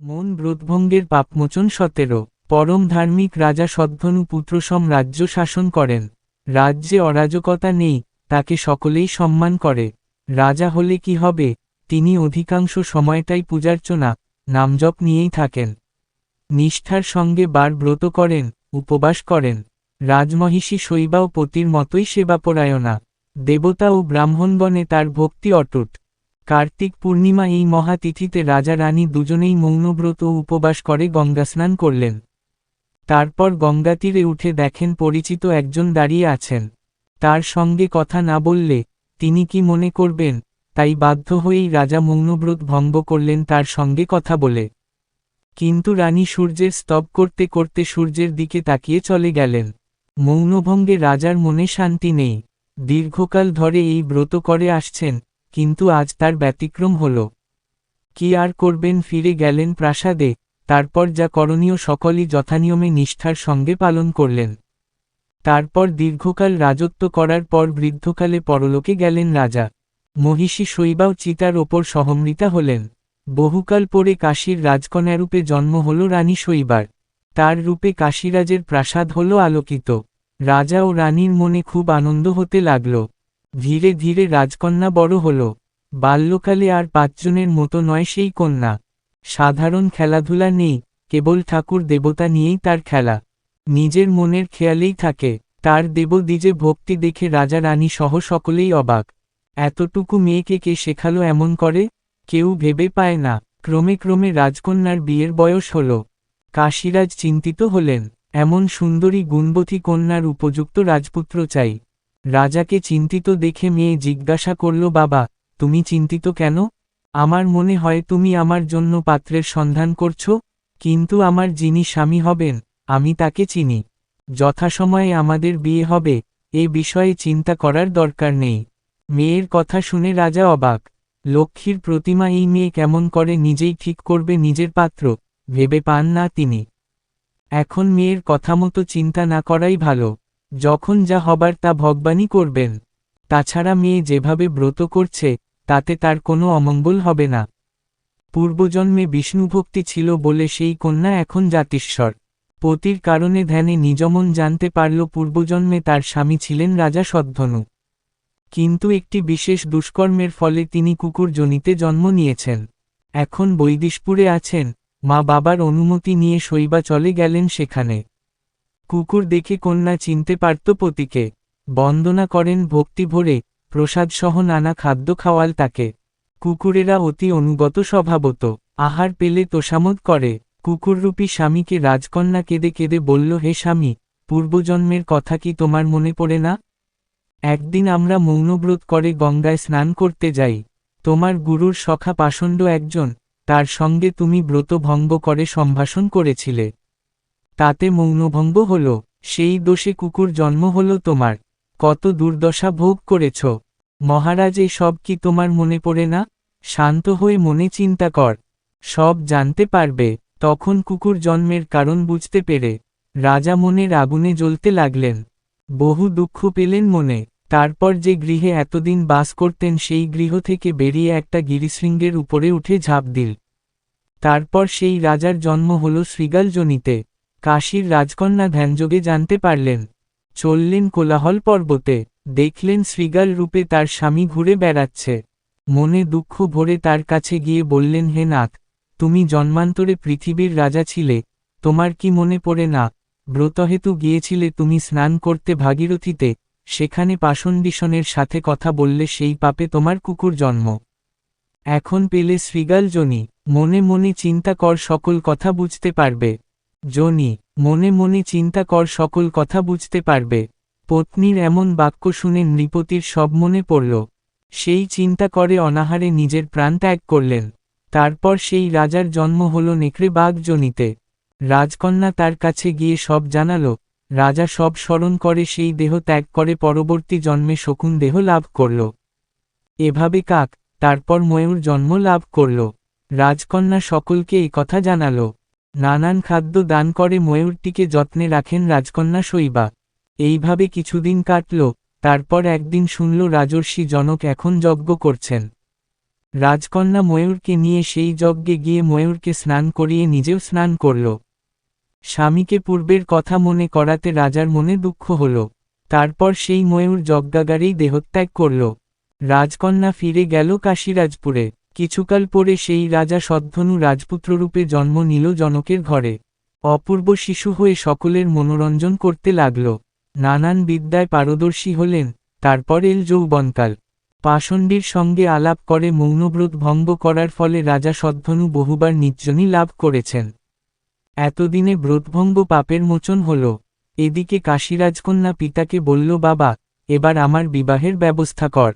মন ব্রতভঙ্গের পাপমোচন সতেরো। পরম ধার্মিক রাজা সদ্ধনু পুত্রসম রাজ্য শাসন করেন। রাজ্যে অরাজকতা নেই, তাকে সকলেই সম্মান করে। রাজা হলে কি হবে? তিনি অধিকাংশ সময়টাই পূজার্চনা, নামজপ নিয়েই থাকেন। নিষ্ঠার সঙ্গে বার ব্রত করেন, উপবাস করেন। রাজমহিষী শৈবা ও পতির মতোই সেবাপরায়ণা। দেবতা ও ব্রাহ্মণগণে তার ভক্তি অটুট। কার্তিক পূর্ণিমা এই মহাতিথিতে রাজা রানী দুজনেই মৌনব্রত উপবাস করে গঙ্গা স্নান করলেন। তারপর গঙ্গা তীরে উঠে দেখেন পরিচিত একজন দাঁড়িয়ে আছেন। তার সঙ্গে কথা না বললে, তিনি কি মনে করবেন? তাই বাধ্য হয়েই রাজা মৌনব্রত ভঙ্গ করলেন তার সঙ্গে কথা বলে। কিন্তু রানী সূর্যের স্তব করতে করতে সূর্যের দিকে তাকিয়ে চলে গেলেন। মৌনভঙ্গে রাজার মনে শান্তি নেই। দীর্ঘকাল ধরে এই ব্রত করে আসছেন। কিন্তু আজ তার ব্যতিক্রম হল। কি আর করবেন ফিরে গেলেন প্রাসাদে, তারপর যা করণীয় সকলই যথানিয়মে নিষ্ঠার সঙ্গে পালন করলেন। তারপর দীর্ঘকাল রাজত্ব করার পর বৃদ্ধকালে পরলোকে গেলেন রাজা। মহিষী শৈবাও চিতার ওপর সহমৃতা হলেন। বহুকাল পরে কাশীর রাজকন্যারূপে জন্ম হল রানী শৈবার। তার রূপে কাশীরাজের প্রাসাদ হল আলোকিত। রাজা ও রানীর মনে খুব আনন্দ হতে লাগল। ধীরে ধীরে রাজকন্যা বড় হল। বাল্যকালে আর পাঁচজনের মতো নয় সেই কন্যা। সাধারণ খেলাধুলা নেই, কেবল ঠাকুর দেবতা নিয়েই তার খেলা। নিজের মনের খেয়ালেই থাকে, তার দেবদ্বিজে ভক্তি দেখে রাজা রানী সহ সকলেই অবাক। এতটুকু মেয়েকে কে শেখালো এমন করে? কেউ ভেবে পায় না। ক্রমে ক্রমে রাজকন্যার বিয়ের বয়স হল। কাশীরাজ চিন্তিত হলেন। এমন সুন্দরী গুণবতী কন্যার উপযুক্ত রাজপুত্র চাই। রাজাকে চিন্তিত দেখে মেয়ে জিজ্ঞাসা করল, বাবা, তুমি চিন্তিত কেন? আমার মনে হয় তুমি আমার জন্য পাত্রের সন্ধান করছ, কিন্তু আমার যিনি স্বামী হবেন, আমি তাকে চিনি। যথাসময়ে আমাদের বিয়ে হবে, এ বিষয়ে চিন্তা করার দরকার নেই মেয়ের কথা শুনে রাজা অবাক। লক্ষ্মীর প্রতিমা, এই মেয়ে কেমন করে নিজেই ঠিক করবে নিজের পাত্র? ভেবে পান না তিনি। এখন মেয়ের কথা মতো চিন্তা না করাই ভালো। যখন যা হবার তা ভগবানই করবেন। তাছাড়া মেয়ে যেভাবে ব্রত করছে, তাতে তার কোনো অমঙ্গল হবে না। পূর্বজন্মে বিষ্ণুভক্তি ছিল বলে সেই কন্যা এখন জাতিস্বর। পতির কারণে ধ্যানে নিজমন জানতে পারল পূর্বজন্মে তার স্বামী ছিলেন রাজা সদ্ধনু। কিন্তু একটি বিশেষ দুষ্কর্মের ফলে তিনি কুকুর জনিতে জন্ম নিয়েছেন। এখন বৈদিশপুরে আছেন মা বাবার অনুমতি নিয়ে শৈবা চলে গেলেন সেখানে। কুকুর দেখে কন্যা চিনতে পারত পতিকে। বন্দনা করেন ভক্তি ভরে, প্রসাদসহ নানা খাদ্য খাওয়াল তাকে। কুকুরেরা অতি অনুগত স্বভাবত। আহার পেলে তোষামত করে। কুকুররূপী স্বামীকে রাজকন্যা কেঁদে কেঁদে বলল, হে স্বামী, পূর্বজন্মের কথা কি তোমার মনে পড়ে না? একদিন আমরা মৌনব্রত করে গঙ্গায় স্নান করতে যাই। তোমার গুরুর সখা পাষণ্ড একজন, তার সঙ্গে তুমি ব্রত ভঙ্গ করে সম্ভাষণ করেছিলে। তাতে মৌনভঙ্গ হল, সেই দোষে কুকুর জন্ম হল তোমার। কত দুর্দশা ভোগ করেছ। মহারাজ এই সব কি তোমার মনে পড়ে না? শান্ত হয়ে মনে চিন্তা কর। সব জানতে পারবে। তখন কুকুর জন্মের কারণ বুঝতে পেরে। রাজা মনের আগুনে জ্বলতে লাগলেন। বহু দুঃখ পেলেন মনে। তারপর যে গৃহে এতদিন বাস করতেন, সেই গৃহ থেকে বেরিয়ে একটা গিরিশৃঙ্গের উপরে উঠে ঝাঁপ দিল। তারপর সেই রাজার জন্ম হল শ্রীগালজনিতে কাশীর রাজকন্যা ধ্যানযোগে জানতে পারলেন। চললেন কোলাহল পর্বতে, দেখলেন শ্রীগাল রূপে তার স্বামী ঘুরে বেড়াচ্ছে। মনে দুঃখ ভরে তার কাছে গিয়ে বললেন, হে নাথ, তুমি জন্মান্তরে পৃথিবীর রাজা ছিলে, তোমার কি মনে পড়ে না? ব্রতহেতু গিয়েছিলে তুমি স্নান করতে ভাগীরথীতে, সেখানে পাষণ্ডীষণের সাথে কথা বললে সেই পাপে তোমার কুকুর জন্ম। এখন পেলে শ্রীগাল জনি, মনে মনে চিন্তা কর, সকল কথা বুঝতে পারবে। জনি, মনে মনে চিন্তা কর, সকল কথা বুঝতে পারবে। পত্নীর এমন বাক্য শুনে নৃপতির সব মনে পড়ল। সেই চিন্তা করে অনাহারে নিজের প্রাণ ত্যাগ করলেন। তারপর সেই রাজার জন্ম হল নেকড়ে বাঘ জনিতে। রাজকন্যা তার কাছে গিয়ে সব জানালো। রাজা সব স্মরণ করে সেই দেহ ত্যাগ করে পরবর্তী জন্মে শকুন দেহ লাভ করল। এভাবে কাক, তারপর ময়ূর জন্ম লাভ করল। রাজকন্যা সকলকে এই কথা জানালো। নানান খাদ্য দান করে ময়ূরটিকে যত্নে রাখেন রাজকন্যা শৈবা। এইভাবে কিছুদিন কাটল, তারপর একদিন শুনল রাজর্ষি জনক এখন যজ্ঞ করছেন। রাজকন্যা ময়ূরকে নিয়ে সেই যজ্ঞে গিয়ে ময়ূরকে স্নান করিয়ে নিজেও স্নান করল। স্বামীকে পূর্বের কথা মনে করাতে রাজার মনে দুঃখ হল। তারপর সেই ময়ূর যজ্ঞাগারেই দেহত্যাগ করল। রাজকন্যা ফিরে গেল কাশীরাজপুরে। কিছুকাল পরে সেই রাজা সদ্ধনু রাজপুত্ররূপে জন্ম নিল জনকের ঘরে। অপূর্ব শিশু হয়ে সকলের মনোরঞ্জন করতে লাগল। নানান বিদ্যায় পারদর্শী হলেন, তারপর এল যৌবনকাল। পাষণ্ডীর সঙ্গে আলাপ করে মৌনব্রত ভঙ্গ করার ফলে রাজা সদ্ধনু বহুবার নির্জনী লাভ করেছেন। এতদিনে ব্রতভঙ্গ পাপের মোচন হল। এদিকে কাশীরাজকন্যা পিতাকে বলল, বাবা, এবার আমার বিবাহের ব্যবস্থা কর।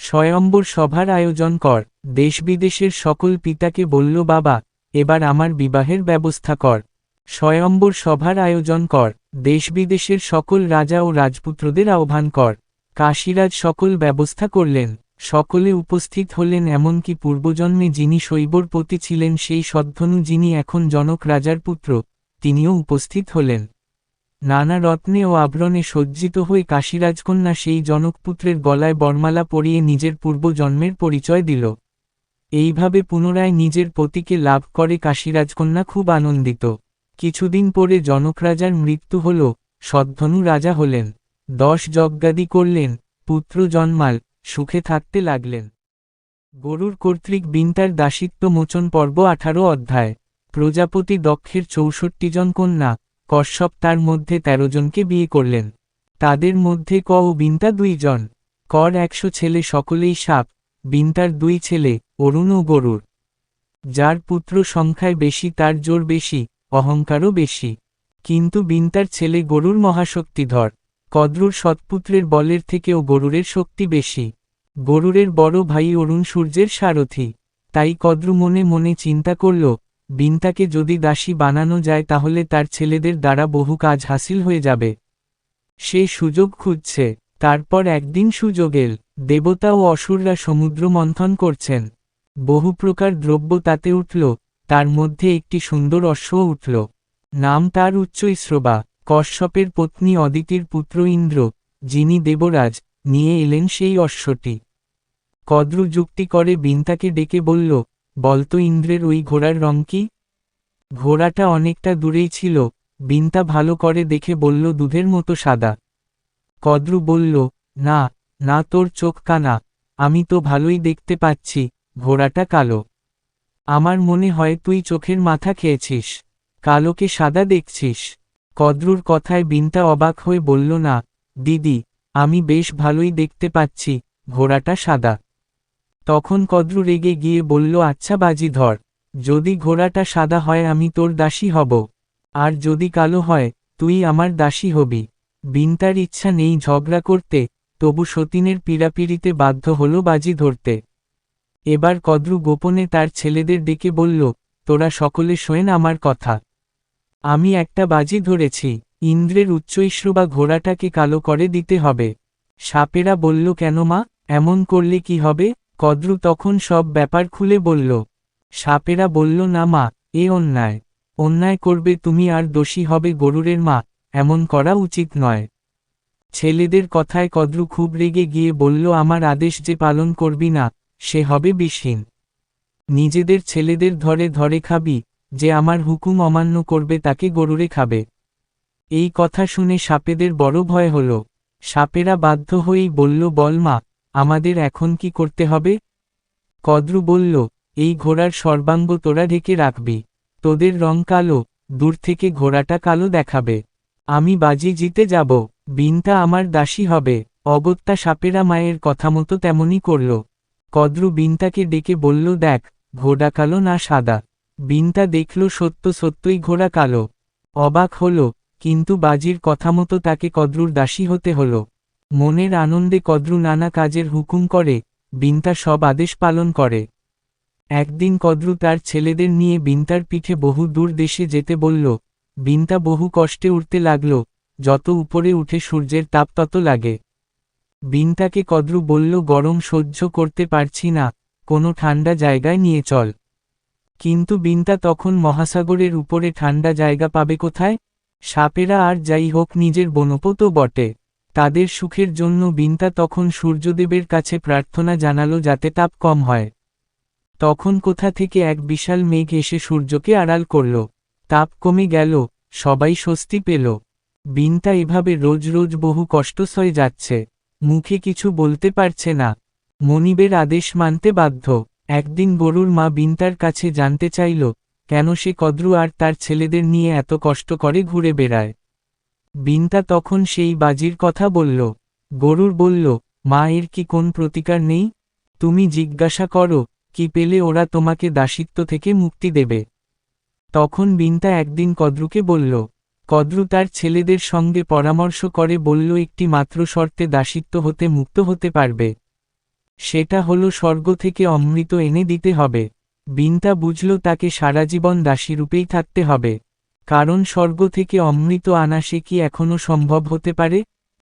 স্বয়ম্বর সভার আয়োজন কর। দেশ বিদেশের সকল পিতাকে বলল, বাবা, এবার আমার বিবাহের ব্যবস্থা কর। স্বয়ম্বর সভার আয়োজন কর। দেশ বিদেশের সকল রাজা ও রাজপুত্রদের আহ্বান কর। কাশীরাজ সকল ব্যবস্থা করলেন। সকলে উপস্থিত হলেন, এমনকি পূর্বজন্মে যিনি শৈবর পতি ছিলেন, সেই সদ্ধনু যিনি এখন জনক রাজার পুত্র, তিনিও উপস্থিত হলেন। নানা রত্নে ও আভরণে সজ্জিত হয়ে কাশীরাজকন্যা সেই জনকপুত্রের গলায় বর্মালা পরিয়ে নিজের পূর্বজন্মের পরিচয় দিল। এইভাবে পুনরায় নিজের পতিকে লাভ করে কাশীরাজকন্যা খুব আনন্দিত। কিছুদিন পরে জনক রাজার মৃত্যু হল, সদ্ধনু রাজা হলেন। দশ যজ্ঞাদি করলেন, পুত্র জন্মাল, সুখে থাকতে লাগলেন। গরুর কর্তৃক বিন্তার দাসিত্ব মোচন পর্ব আঠারো অধ্যায়। প্রজাপতি দক্ষের চৌষট্টি জন কন্যা, কশ্যপ তার মধ্যে তেরো জনকে বিয়ে করলেন। তাদের মধ্যে ক ও বিন্তা দুইজন কর একশো ছেলে সকলেই সাপ। বিন্তার দুই ছেলে, অরুণ ও গরুর। যার পুত্র সংখ্যায় বেশি, তার জোর বেশি, অহংকারও বেশি। কিন্তু বিন্তার ছেলে গরুর মহাশক্তিধর। কদ্রুর সৎপুত্রের বলের থেকেও গরুরের শক্তি বেশি। গরুরের বড় ভাই অরুণ সূর্যের সারথি। তাই কদ্রু মনে মনে চিন্তা করল, বিন্তাকে যদি দাসী বানানো যায় তাহলে তার ছেলেদের দ্বারা বহু কাজ হাসিল হয়ে যাবে। সে সুযোগ খুঁজছে, তারপর একদিন সুযোগ এল। দেবতা ও অসুররা সমুদ্র মন্থন করছেন। বহু প্রকার দ্রব্য তাতে উঠল, তার মধ্যে একটি সুন্দর অশ্ব উঠল। নাম তার উচ্চ ইস্রবা, কশ্যপের পত্নী অদিতির পুত্র ইন্দ্র, যিনি দেবরাজ, নিয়ে এলেন সেই অশ্বটি। কদ্রু যুক্তি করে বিন্তাকে ডেকে বলল বলতো ইন্দ্রের ওই ঘোড়ার রং কি? ঘোড়াটা অনেকটা দূরেই ছিল, বিন্তা ভালো করে দেখে বলল, দুধের মতো সাদা। কদ্রু বলল, না না তোর চোখ কানা, আমি তো ভালোই দেখতে পাচ্ছি, ঘোড়াটা কালো। আমার মনে হয় তুই চোখের মাথা খেয়েছিস, কালোকে সাদা দেখছিস। কদ্রুর কথায় বিনতা অবাক হয়ে বলল, না, দিদি, আমি বেশ ভালোই দেখতে পাচ্ছি, ঘোড়াটা সাদা। তখন কদ্রু রেগে গিয়ে বলল আচ্ছা বাজি ধর, যদি ঘোড়াটা সাদা হয় আমি তোর দাসী হব, আর যদি কালো হয়, তুই আমার দাসী হবি। বিনতার ইচ্ছা নেই ঝগড়া করতে তবু সতীনের পীড়াপিড়িতে বাধ্য হল বাজি ধরতে। এবার কদ্রু গোপনে তার ছেলেদের ডেকে বলল, তোরা সকলে শোয়েন আমার কথা। আমি একটা বাজি ধরেছি, ইন্দ্রের উচ্চৈশ্রবা ঘোড়াটাকে কালো করে দিতে হবে। সাপেরা বলল, কেন মা? এমন করলে কি হবে? কদ্রু তখন সব ব্যাপার খুলে বলল। সাপেরা বলল, না মা, এ অন্যায়। অন্যায় করবে তুমি আর দোষী হবে গরুরের মা, এমন করা উচিত নয়। ছেলেদের কথায় কদ্রু খুব রেগে গিয়ে বলল, আমার আদেশ যে পালন করবি না, সে হবে বিষহীন। নিজেদের ছেলেদের ধরে ধরে খাবি, যে আমার হুকুম অমান্য করবে তাকে গরুরে খাবে এই কথা শুনে সাপেদের বড় ভয় হল। সাপেরা বাধ্য হয়েই বলল, বল মা, আমাদের এখন কি করতে হবে কদ্রু বলল, এই ঘোড়ার সর্বাঙ্গ তোরা ঢেকে রাখবি। তোদের রং কালো, দূর থেকে ঘোড়াটা কালো দেখাবে। আমি বাজি জিতে যাব বিনটা আমার দাসী হবে, অগত্যা সাপেরা মায়ের কথা মতো তেমনই করল। কদ্রু বিনটাকে ডেকে বলল, দেখ, ঘোড়া কালো না সাদা? বিনটা দেখল, সত্য, সত্যই ঘোড়া কালো। অবাক হল, কিন্তু বাজির কথা মতো তাকে কদ্রুর দাসী হতে হল। মনের আনন্দে কদ্রু নানা কাজের হুকুম করে, বিনতা সব আদেশ পালন করে। একদিন কদ্রু তার ছেলেদের নিয়ে বিনতার পিঠে বহু দূর দেশে যেতে বলল বিনতা বহু কষ্টে উঠতে লাগল, যত উপরে উঠে সূর্যের তাপ তত লাগে। বিনতাকে কদ্রু বলল, গরম সহ্য করতে পারছি না, কোনো ঠান্ডা জায়গায় নিয়ে চল। কিন্তু বিনতা তখন মহাসাগরের উপরে ঠান্ডা জায়গা পাবে কোথায়? সাপেরা আর যাই হোক নিজের বনপতো বটে। তাদের সুখের জন্য বিনতা তখন সূর্যদেবের কাছে প্রার্থনা জানালো যাতে তাপ কম হয়। তখন কোথা থেকে এক বিশাল মেঘ এসে সূর্যকে আড়াল করল। তাপ কমে গেল, সবাই স্বস্তি পেল। বিনতা এভাবে রোজ রোজ বহু কষ্ট সয়ে যাচ্ছে। মুখে কিছু বলতে পারছে না। মনিবের আদেশ মানতে বাধ্য। একদিন গরুর মা বিনতার কাছে জানতে চাইল, কেন সে কদ্রু আর তার ছেলেদের নিয়ে এত কষ্ট করে ঘুরে বেড়ায়। বিনতা তখন সেই বাজির কথা বলল। গরুর বলল, মা, এর কি কোন প্রতিকার নেই? তুমি জিজ্ঞাসা করো, কি পেলে ওরা তোমাকে দাসিত্ব থেকে মুক্তি দেবে? তখন বিনতা একদিন কদ্রুকে বলল, কদ্রু তার ছেলেদের সঙ্গে পরামর্শ করে বলল, একটি মাত্র শর্তে দাসিত্ব হতে মুক্ত হতে পারবে। সেটা হলো স্বর্গ থেকে অমৃত এনে দিতে হবে বিনতা বুঝল তাকে সারা জীবন দাসীরূপেই থাকতে হবে। কারণ স্বর্গ থেকে অমৃত আনা সে কি এখনও সম্ভব হতে পারে?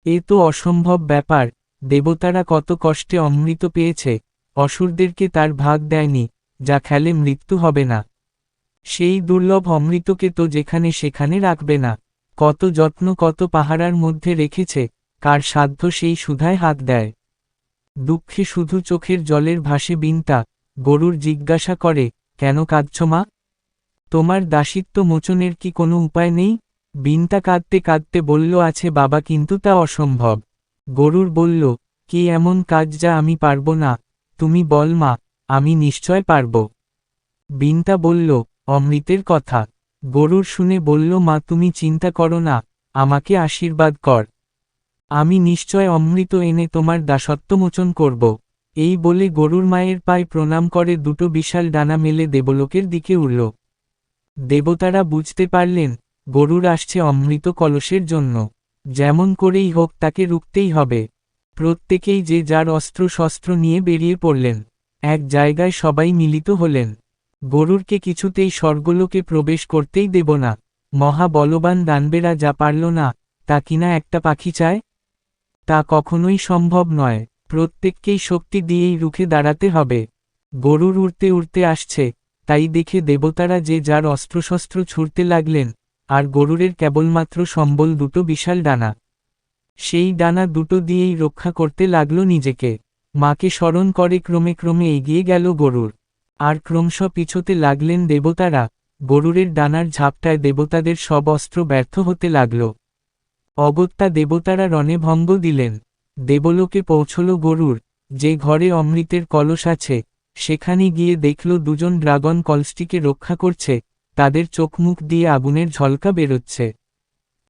এ তো অসম্ভব ব্যাপার। দেবতারা কত কষ্টে অমৃত পেয়েছে। অসুরদেরকে তার ভাগ দেয়নি, যা খেলে মৃত্যু হবে না। সেই দুর্লভ অমৃতকে তো যেখানে সেখানে রাখবে না। কত যত্ন, কত পাহারার মধ্যে রেখেছে, কার সাধ্য সেই সুধায় হাত দেয়। দুঃখে শুধু চোখের জলের ভাসে বিনতা গরুর জিজ্ঞাসা করে, কেন কাঁদছ মা? তোমার দাসিত্ব মোচনের কি কোনো উপায় নেই? বিনতা কাঁদতে কাঁদতে বলল, আছে বাবা, কিন্তু তা অসম্ভব। গরুর বলল, কি এমন কাজ যা আমি পারব না? তুমি বল মা, আমি নিশ্চয় পারব। বিনতা বলল অমৃতের কথা। গরুর শুনে বলল, মা, তুমি চিন্তা করো না, আমাকে আশীর্বাদ কর। আমি নিশ্চয় অমৃত এনে তোমার দাসত্বমোচন করব। এই বলে গরুর মায়ের পায়ে প্রণাম করে দুটো বিশাল ডানা মেলে দেবলোকের দিকে উড়ল দেবতারা বুঝতে পারলেন, গরুর আসছে অমৃত কলসের জন্য। যেমন করেই হোক তাকে রুখতেই হবে। প্রত্যেকেই যে যার অস্ত্র শস্ত্র নিয়ে বেরিয়ে পড়লেন, এক জায়গায় সবাই মিলিত হলেন। গরুরকে কিছুতেই স্বর্গলোকে প্রবেশ করতেই দেব না। মহা বলবান দানবেরা যা পারল না, তা কিনা একটা পাখি চায়? তা কখনোই সম্ভব নয়, প্রত্যেককেই শক্তি দিয়েই রুখে দাঁড়াতে হবে। গরুর উড়তে উড়তে আসছে, তাই দেখে দেবতারা যে যার অস্ত্রশস্ত্র ছুড়তে লাগলেন, আর গরুরের কেবলমাত্র সম্বল দুটো বিশাল ডানা। সেই ডানা দুটো দিয়েই রক্ষা করতে লাগল নিজেকে। মাকে স্মরণ করে ক্রমে ক্রমে এগিয়ে গেল গরুর। আর ক্রমশ পিছোতে লাগলেন দেবতারা, গরুরের ডানার ঝাপটায় দেবতাদের সব অস্ত্র ব্যর্থ হতে লাগল। অগত্যা দেবতারা রণে ভঙ্গ দিলেন। দেবলোকে পৌঁছল গরুর, যে ঘরে অমৃতের কলস আছে, সেখানে গিয়ে দেখল দুজন ড্রাগন কলসটিকে রক্ষা করছে, তাদের চোখমুখ দিয়ে আগুনের ঝলকা বেরোচ্ছে।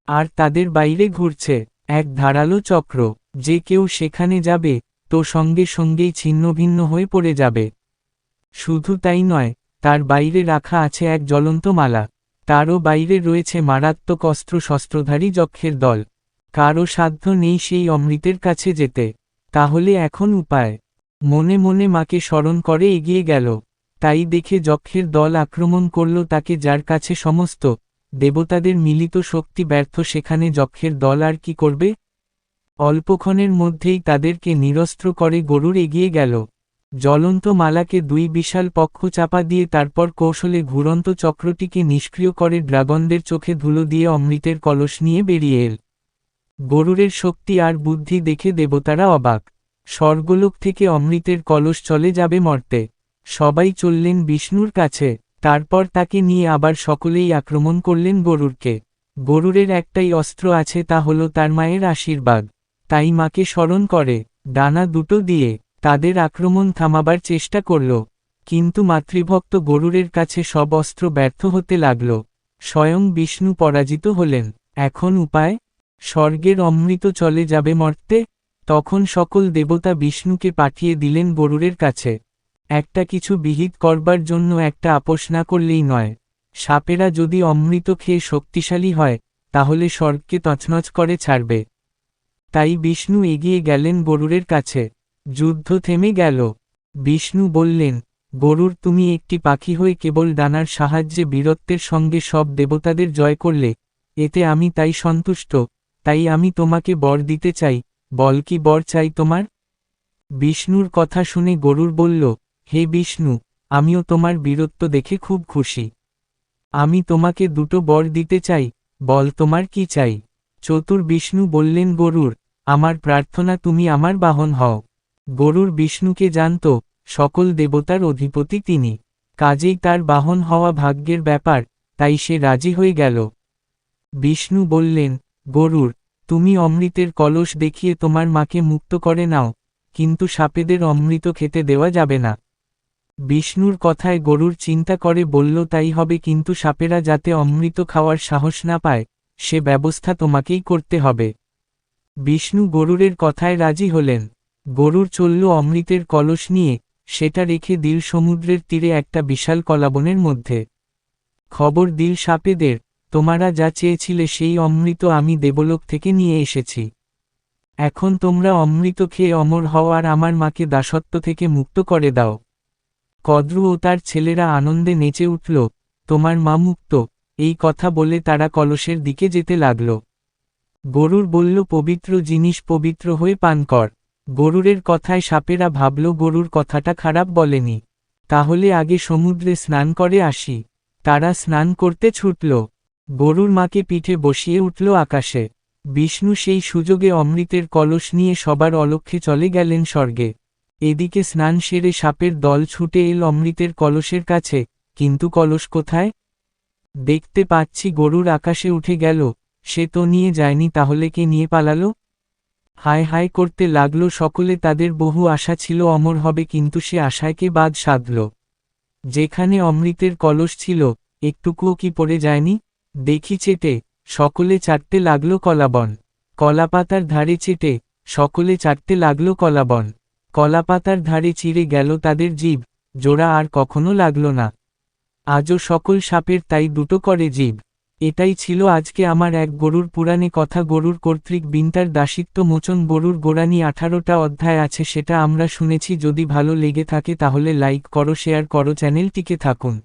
আর তাদের বাইরে ঘুরছে এক ধারালো চক্র, যে কেউ সেখানে যাবে, তো সঙ্গে সঙ্গেই ছিন্নভিন্ন হয়ে পড়ে যাবে। শুধু তাই নয়, তার বাইরে রাখা আছে এক জ্বলন্ত মালা। তারও বাইরে রয়েছে মারাত্মক অস্ত্র শস্ত্রধারী যক্ষের দল। কারও সাধ্য নেই সেই অমৃতের কাছে যেতে। তাহলে এখন উপায়? মনে মনে মাকে স্মরণ করে এগিয়ে গেল। তাই দেখে যক্ষের দল আক্রমণ করল তাকে যার কাছে সমস্ত দেবতাদের মিলিত শক্তি ব্যর্থ সেখানে যক্ষের দল আর কি করবে? অল্পক্ষণের মধ্যেই তাদেরকে নিরস্ত্র করে গরুর এগিয়ে গেল। জ্বলন্ত মালাকে দুই বিশাল পক্ষ চাপা দিয়ে তারপর কৌশলে ঘুরন্ত চক্রটিকে নিষ্ক্রিয় করে ড্রাগনদের চোখে ধুলো দিয়ে অমৃতের কলস নিয়ে বেরিয়ে এল। গরুরের শক্তি আর বুদ্ধি দেখে দেবতারা অবাক। স্বর্গলোক থেকে অমৃতের কলস চলে যাবে মর্তে। সবাই চললেন বিষ্ণুর কাছে। তারপর তাকে নিয়ে আবার সকলেই আক্রমণ করলেন গরুরকে। গরুরের একটাই অস্ত্র আছে তা হল তার মায়ের আশীর্বাদ। তাই মাকে স্মরণ করে ডানা দুটো দিয়ে। তাদের আক্রমণ থামাবার চেষ্টা করল, কিন্তু মাতৃভক্ত গরুরের কাছে সব অস্ত্র ব্যর্থ হতে লাগল। স্বয়ং বিষ্ণু পরাজিত হলেন, এখন উপায়? স্বর্গের অমৃত চলে যাবে মর্তে? তখন সকল দেবতা বিষ্ণুকে পাঠিয়ে দিলেন গরুরের কাছে। একটা কিছু বিহিত করবার জন্য একটা আপোষ না করলেই নয়। সাপেরা যদি অমৃত খেয়ে শক্তিশালী হয়, তাহলে স্বর্গকে তছনছ করে ছাড়বে। তাই বিষ্ণু এগিয়ে গেলেন গরুরের কাছে। যুদ্ধ থেমে গেল। বিষ্ণু বললেন, গরুর তুমি একটি পাখি হয়ে কেবল ডানার সাহায্যে বীরত্বের সঙ্গে সব দেবতাদের জয় করলে, এতে আমি তাই সন্তুষ্ট, তাই আমি তোমাকে বর দিতে চাই, বল কি বর চাই তোমার? বিষ্ণুর কথা শুনে গরুর বলল, হে বিষ্ণু, আমিও তোমার বীরত্ব দেখে খুব খুশি। আমি তোমাকে দুটো বর দিতে চাই, বল তোমার কি চাই? চতুর বিষ্ণু বললেন, গরুর, আমার প্রার্থনা তুমি আমার বাহন হও। গরুর বিষ্ণুকে জানত, সকল দেবতার অধিপতি তিনি। কাজেই তার বাহন হওয়া ভাগ্যের ব্যাপার, তাই সে রাজি হয়ে গেল। বিষ্ণু বললেন, গরুর, তুমি অমৃতের কলস দেখিয়ে তোমার মাকে মুক্ত করে নাও, কিন্তু সাপেদের অমৃত খেতে দেওয়া যাবে না। বিষ্ণুর কথায় গরুর চিন্তা করে বলল, তাই হবে, কিন্তু সাপেরা যাতে অমৃত খাওয়ার সাহস না পায়, সে ব্যবস্থা তোমাকেই করতে হবে। বিষ্ণু গরুরের কথায় রাজি হলেন। গরুর চলল অমৃতের কলস নিয়ে সেটা রেখে দিল সমুদ্রের তীরে একটা বিশাল কলাবনের মধ্যে। খবর দিল সাপেদের, তোমারা যা চেয়েছিলে সেই অমৃত আমি দেবলোক থেকে নিয়ে এসেছি। এখন তোমরা অমৃত খেয়ে অমর হও আর আমার মাকে দাসত্ব থেকে মুক্ত করে দাও কদ্রু ও তার ছেলেরা আনন্দে নেচে উঠল, তোমার মা মুক্ত এই কথা বলে তারা কলসের দিকে যেতে লাগল। গরুর বলল, পবিত্র জিনিস পবিত্র হয়ে পান কর। গরুরের কথায় সাপেরা ভাবল, গরুর কথাটা খারাপ বলেনি। তাহলে আগে সমুদ্রে স্নান করে আসি। তারা স্নান করতে ছুটল। গরুর মাকে পিঠে বসিয়ে উঠল আকাশে। বিষ্ণু সেই সুযোগে অমৃতের কলস নিয়ে সবার অলক্ষে চলে গেলেন স্বর্গে। এদিকে স্নান সেরে সাপের দল ছুটে এল অমৃতের কলসের কাছে। কিন্তু কলস কোথায়? দেখতে পাচ্ছি, গরুর আকাশে উঠে গেল। সে তো নিয়ে যায়নি, তাহলে কে নিয়ে পালালো? হায় হায় করতে লাগল সকলে তাদের বহু আশা ছিল অমর হবে কিন্তু সে আশায়কে বাদ সাধল। যেখানে অমৃতের কলস ছিল, একটুকুও কি পড়ে যায়নি? দেখি চেটে, সকলে চাটতে লাগল কলাবন। কলাপাতার ধারে চেটে, সকলে চাটতে লাগল কলাবন। কলাপাতার ধারে চিড়ে গেল তাদের জীব, জোড়া আর কখনো লাগল না। আজও সকল সাপের তাই দুটো করে জীব। এটাই ছিল আজকে আমার এক গরুর পুরাণে কথা। গরুর কর্তৃক বিন্তার দাসিত্ব মোচন গরুর গোড়ানি আঠারোটা অধ্যায় আছে, সেটা আমরা শুনেছি। যদি ভালো লেগে থাকে তাহলে লাইক করো, শেয়ার করো, চ্যানেলটিকে থাকুন।